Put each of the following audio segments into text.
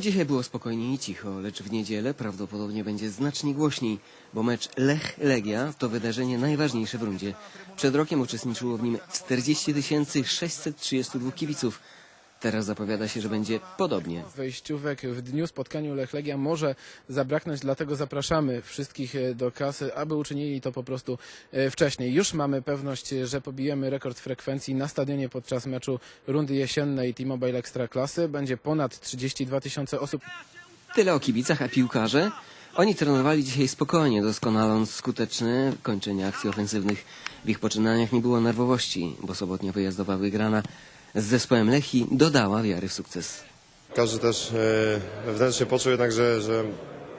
dzisiaj było spokojnie i cicho, lecz w niedzielę prawdopodobnie będzie znacznie głośniej, bo mecz Lech-Legia to wydarzenie najważniejsze w rundzie. Przed rokiem uczestniczyło w nim 40 632 kibiców. Teraz zapowiada się, że będzie podobnie. wejściówek w dniu spotkaniu Lech Legia może zabraknąć, dlatego zapraszamy wszystkich e, do kasy, aby uczynili to po prostu e, wcześniej. Już mamy pewność, że pobijemy rekord frekwencji na stadionie podczas meczu rundy jesiennej T-Mobile Ekstraklasy. Będzie ponad 32 tysiące osób. Tyle o kibicach, a piłkarze? Oni trenowali dzisiaj spokojnie, doskonaląc skuteczne kończenie akcji ofensywnych. W ich poczynaniach nie było nerwowości, bo sobotnia wyjazdowa wygrana z zespołem Lechi dodała wiary w sukces. Każdy też e, wewnętrznie poczuł jednak, że, że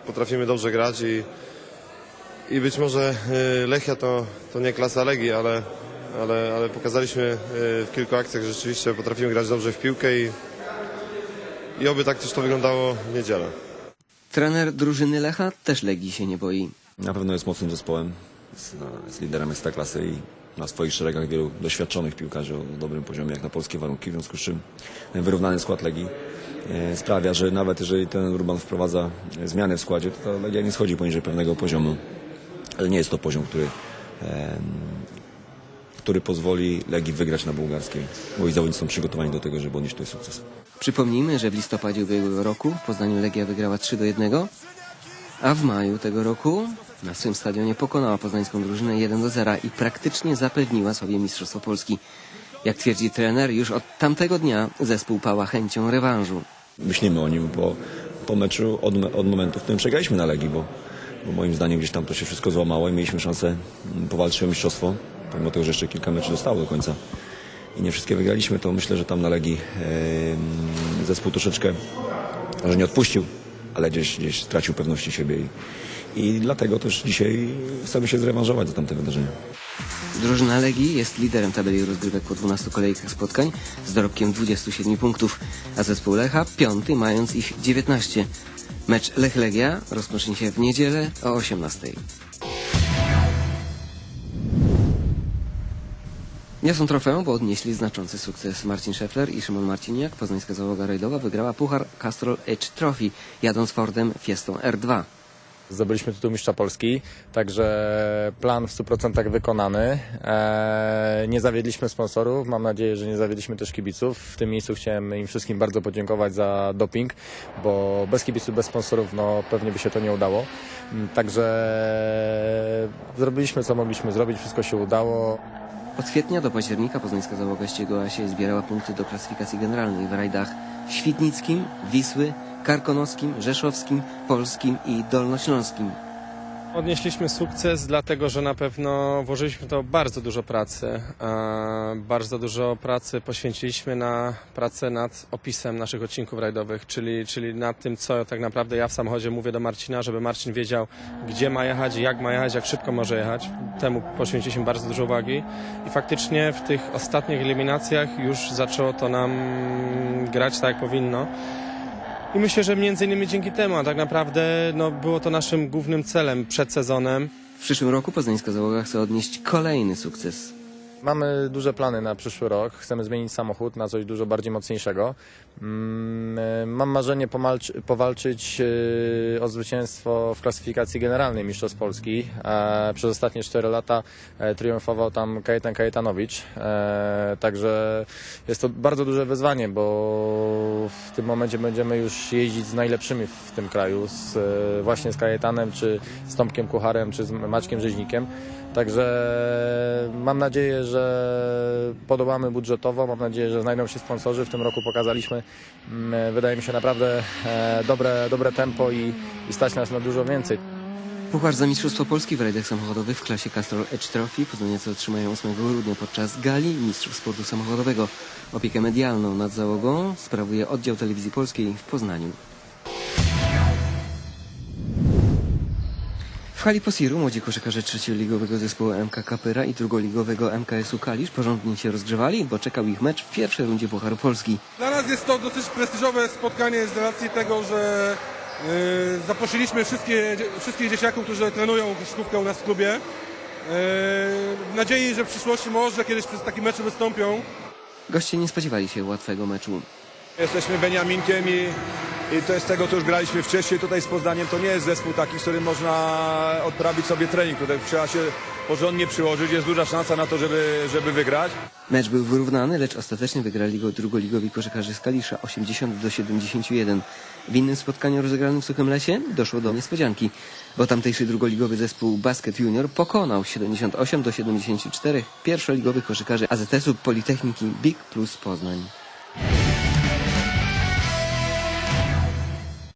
potrafimy dobrze grać i, i być może e, Lechia to, to nie klasa Legii, ale, ale, ale pokazaliśmy e, w kilku akcjach, że rzeczywiście potrafimy grać dobrze w piłkę i, i oby tak też to wyglądało w niedzielę. Trener drużyny Lecha też Legii się nie boi. Na pewno jest mocnym zespołem, jest, no, jest liderem Ekstraklasy i na swoich szeregach wielu doświadczonych piłkarzy o dobrym poziomie, jak na polskie warunki, w związku z czym wyrównany skład Legii e, sprawia, że nawet jeżeli ten Urban wprowadza e, zmiany w składzie, to Legia nie schodzi poniżej pewnego poziomu, ale nie jest to poziom, który, e, który pozwoli Legii wygrać na bułgarskiej, ich zawodnicy są przygotowani do tego, żeby odnieść tutaj sukces. Przypomnijmy, że w listopadzie ubiegłego roku w Poznaniu Legia wygrała 3 do 1, a w maju tego roku na swym stadionie pokonała poznańską drużynę 1 do 0 i praktycznie zapewniła sobie Mistrzostwo Polski. Jak twierdzi trener, już od tamtego dnia zespół pała chęcią rewanżu. myślimy o nim po, po meczu od, od momentu, w którym przegraliśmy na Legii, bo, bo moim zdaniem gdzieś tam to się wszystko złamało i mieliśmy szansę mm, powalczyć o mistrzostwo, pomimo tego, że jeszcze kilka meczów zostało do końca i nie wszystkie wygraliśmy, to myślę, że tam na Legii em, zespół troszeczkę, że nie odpuścił, ale gdzieś, gdzieś stracił pewności siebie i, i dlatego też dzisiaj chcemy się zrewanżować za tamte wydarzenia. Drużyna Legii jest liderem tabeli rozgrywek po 12 kolejkach spotkań z dorobkiem 27 punktów, a zespół Lecha piąty mając ich 19. Mecz Lech-Legia rozpocznie się w niedzielę o 18. Niosą trofeum, bo odnieśli znaczący sukces. Marcin Szefler i Szymon Marciniak, poznańska załoga rajdowa, wygrała Puchar Castrol Edge Trophy, jadąc Fordem Fiestą R2. Zdobyliśmy tytuł mistrza Polski, także plan w 100% wykonany. Eee, nie zawiedliśmy sponsorów, mam nadzieję, że nie zawiedliśmy też kibiców. W tym miejscu chciałem im wszystkim bardzo podziękować za doping, bo bez kibiców, bez sponsorów no, pewnie by się to nie udało. Mm, Także zrobiliśmy co mogliśmy zrobić, wszystko się udało. Od kwietnia do października poznańska załoga ścigała się i zbierała punkty do klasyfikacji generalnej w rajdach Świdnickim, Wisły, Karkonoskim, Rzeszowskim, Polskim i Dolnośląskim. Odnieśliśmy sukces, dlatego że na pewno włożyliśmy to bardzo dużo pracy. E, Bardzo dużo pracy poświęciliśmy na pracę nad opisem naszych odcinków rajdowych, czyli, czyli nad tym, co tak naprawdę ja w samochodzie mówię do Marcina, żeby Marcin wiedział, gdzie ma jechać, jak ma jechać, jak szybko może jechać. Temu poświęciliśmy bardzo dużo uwagi i faktycznie w tych ostatnich eliminacjach już zaczęło to nam grać tak, jak powinno. I myślę, że między innymi dzięki temu, a tak naprawdę no, było to naszym głównym celem przed sezonem. W przyszłym roku poznańska załoga chce odnieść kolejny sukces. Mamy duże plany na przyszły rok. Chcemy zmienić samochód na coś dużo bardziej mocniejszego. Mm, e, Mam marzenie powalczyć e, o zwycięstwo w klasyfikacji generalnej Mistrzostw Polski. Przez ostatnie 4 lata e, triumfował tam Kajetan Kajetanowicz. E, Także jest to bardzo duże wyzwanie, bo w tym momencie będziemy już jeździć z najlepszymi w tym kraju. Z, właśnie z Kajetanem, czy z Tomkiem Kucharem, czy z Maćkiem Rzeźnikiem. Także mam nadzieję, że podobamy budżetowo, mam nadzieję, że znajdą się sponsorzy. W tym roku pokazaliśmy, mm, wydaje mi się, naprawdę e, dobre, dobre tempo i, i stać nas na dużo więcej. Puchar za Mistrzostwo Polski w rajdach samochodowych w klasie Castrol Edge Trophy poznaniacy otrzymają 8 grudnia podczas gali Mistrzów Sportu Samochodowego. Opiekę medialną nad załogą sprawuje oddział telewizji polskiej w Poznaniu. W hali Posiru młodzi koszykarze trzecioligowego zespołu MK Kapyra i drugoligowego MKS-u Kalisz porządnie się rozgrzewali, bo czekał ich mecz w pierwszej rundzie Pucharu Polski. Dla nas jest to dosyć prestiżowe spotkanie z racji tego, że y, zaprosiliśmy wszystkie, wszystkich dzieciaków, którzy trenują koszykówkę u nas w klubie. Y, w nadziei, że w przyszłości może kiedyś przez taki mecz wystąpią. Goście nie spodziewali się łatwego meczu. Jesteśmy Beniaminkiem i i to jest tego, co już graliśmy wcześniej tutaj z Poznaniem. To nie jest zespół taki, z którym można odprawić sobie trening. Tutaj trzeba się porządnie przyłożyć, jest duża szansa na to, żeby, żeby wygrać. Mecz był wyrównany, lecz ostatecznie wygrali go drugoligowi koszykarze z Kalisza 80 do 71. W innym spotkaniu rozegranym w Suchym Lesie doszło do niespodzianki, bo tamtejszy drugoligowy zespół Basket Junior pokonał 78 do 74 pierwszoligowych koszykarzy AZS-u Politechniki Big Plus Poznań.